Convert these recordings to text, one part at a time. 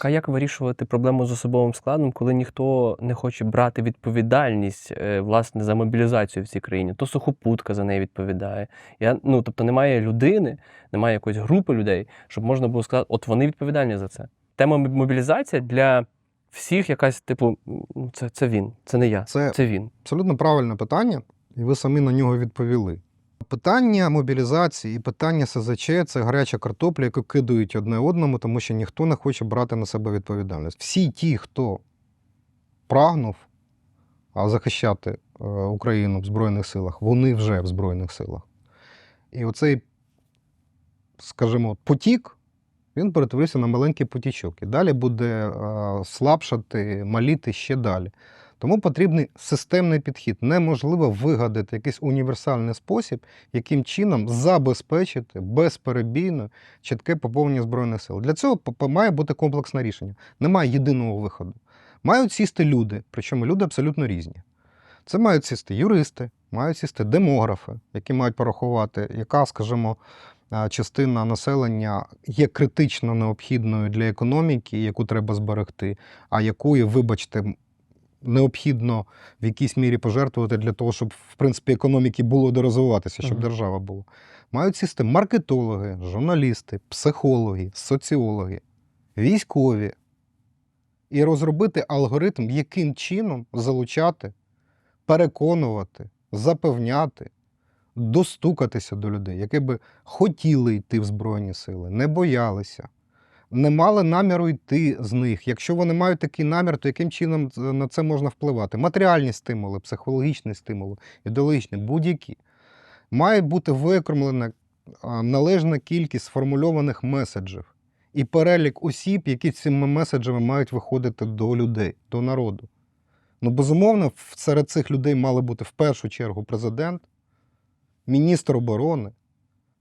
А як вирішувати проблему з особовим складом, коли ніхто не хоче брати відповідальність е, власне за мобілізацію в цій країні? То сухопутка за неї відповідає. Я, ну, тобто немає людини, немає якоїсь групи людей, щоб можна було сказати, от вони відповідальні за це. Тема мобілізація для всіх якась, типу, це, це він, це не я, Це це він. абсолютно правильне питання, і ви самі на нього відповіли. Питання мобілізації і питання СЗЧ це гаряча картопля, яку кидають одне одному, тому що ніхто не хоче брати на себе відповідальність. Всі ті, хто прагнув захищати е, Україну в Збройних силах, вони вже в Збройних силах. І оцей, скажімо, потік, він перетворився на маленький потічок. І далі буде е, слабшати, маліти ще далі. Тому потрібний системний підхід. Неможливо вигадати якийсь універсальний спосіб, яким чином забезпечити безперебійно чітке поповнення Збройних сил. Для цього має бути комплексне рішення. Немає єдиного виходу. Мають сісти люди, причому люди абсолютно різні. Це мають сісти юристи, мають сісти демографи, які мають порахувати, яка, скажімо, частина населення є критично необхідною для економіки, яку треба зберегти, а якою, вибачте, необхідно в якійсь мірі пожертвувати для того, щоб в принципі економіки було де розвиватися, щоб Мгм. держава була. Мають сісти маркетологи, журналісти, психологи, соціологи, військові і розробити алгоритм, яким чином залучати, переконувати, запевняти, достукатися до людей, які би хотіли йти в Збройні сили, не боялися, не мали наміру йти з них. Якщо вони мають такий намір, то яким чином на це можна впливати? Матеріальні стимули, психологічні стимули, ідеологічні, будь-які. Має бути викормлена належна кількість сформульованих меседжів і перелік осіб, які цими меседжами мають виходити до людей, до народу. Ну, безумовно, серед цих людей мали бути в першу чергу президент, міністр оборони,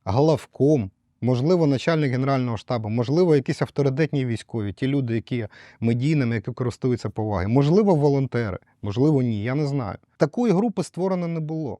главком, можливо, начальник Генерального штабу, можливо, якісь авторитетні військові, ті люди, які медійними, які користуються повагою, можливо, волонтери, можливо, ні, я не знаю. Такої групи створено не було.